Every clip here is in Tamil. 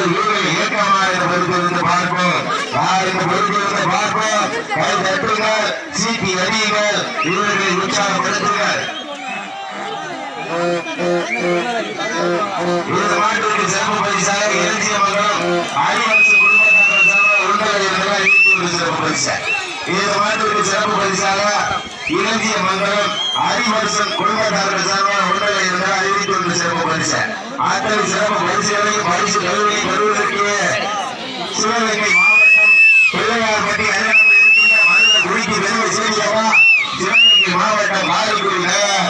ஐம்பது வீரர்கள் இயக்கமாக இந்த பொறுப்பிலிருந்து பார்ப்போம். யார் இந்த பொறுப்பிலிருந்து பார்ப்போம். கை தட்டுங்கள் சீட்டி அடியுங்கள் வீரர்களை உற்சாகப்படுத்துங்கள் இந்த மாட்டிற்கு சிறப்பு பரிசாக ஆதிவாசி குடும்பத்தார்கள் சார்பாக உருண்டை இருந்தால் சிறப்பு பரிசு. இந்த சிறப்பு பரிசாக மங்கலம் குடும்பத்தார்கள் சார்பாக சிறப்பு பரிசு. சிறப்பு பரிசுகளையும் பரிசு கல்வி பெறுவதற்கு சிவகங்கை மாவட்டம் பிள்ளையார்பட்டி அருகாமையில் இருக்கின்ற மனித குடிக்கு பெருமை செய்தியவா சிவகங்கை மாவட்டம் காரைக்குடி நகர்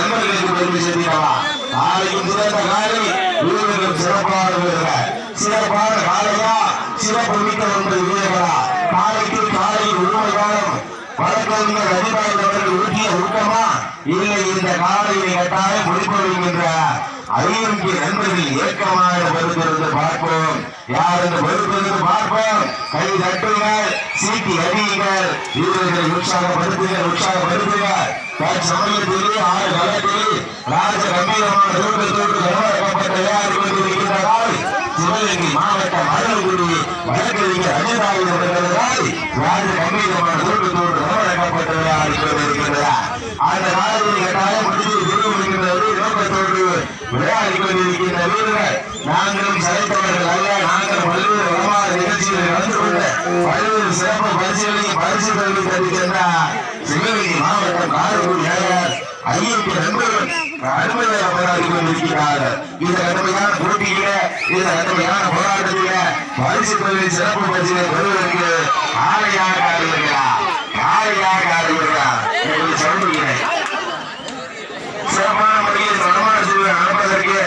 ஐஎம்பி நண்பர்களுக்கு பெருமை செய்தியவா நாளைக்கும் காலை வீரர்களும் சிறப்பான வீரர்கள் சிறப்பான காலையா சிறப்பு மிக்க ஒன்பது வீரர்களா காலைக்கு காலையில் உண்மை காலம் வழக்கறிஞர் அவர்கள் ஊட்டிய ஊக்கமா இல்லை இந்த காலையை கட்டாயம் முடிப்போம் என்ற ஐஎம்பி நண்பர்கள் ஏக்கமாக பொறுத்திருந்து பார்ப்போம் யார் என்று பொறுத்திருந்து பார்ப்போம் கை தட்டுங்கள் சீட்டி அடியுங்கள் வீரர்களை உற்சாகப்படுத்துங்கள் உற்சாகப்படுத்துங்கள் சமயத்திலே ஆறு களத்திலே ராஜ கம்பீரமான தோற்று தோற்று நிலவரப்பட்ட விளையாடி கொண்டிருக்கின்ற சிவகங்கை மாவட்டம் அருள்குடி வழக்கறிஞர் அஜிதாவின் அவர்களால் ராஜ கம்பீரமான தோற்று தோற்று நிலவரப்பட்ட விளையாடி கொண்டிருக்கின்றார் அந்த நாளில் கட்டாயம் முடிவு விரும்புகின்றது நோக்கத்தோடு விளையாடி கொண்டிருக்கின்ற வீரர்கள். நாங்களும் சளைத்தவர்கள் அல்ல நாங்கள் பல்வேறு வளமான நிகழ்ச்சிகளை நடந்து கொண்டு பல்வேறு சிறப்பு பரிசுகளையும் பரிசு சிவகங்கை மாவட்டம் காரைக்குடி நகர் ஐயப்பி நண்பர்கள் அனுமதியாக போராடி கொண்டிருக்கிறார்கள் இந்த கடுமையான போட்டியில இந்த கடுமையான போராட்டத்தில பரிசு கல்வி சிறப்பு பரிசுகளை பெறுவதற்கு ஆலையாக ஆடுகிறார் ஆலையாக ஆடுகிறார் என்று சொல்லுகிறேன் சிறப்பான முறையில் வடமான சிறுவன் நடப்பதற்கு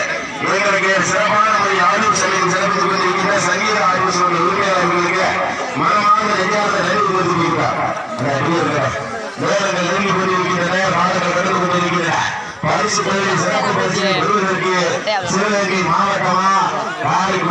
எங்களுக்கு சிறப்பான முறையில் ஆய்வு செல்லையில் சிறப்பித்துக் கொண்டிருக்கின்ற சங்கீத ஆய்வு சொல்ல உரிமையாளர்களுக்கு மனமார்ந்த நெஞ்சார்ந்த நன்றி தெரிவித்திருக்கிறார் பரிசு பெறுவதற்கு சிவகங்கை மாவட்டமா? காரைக்குடி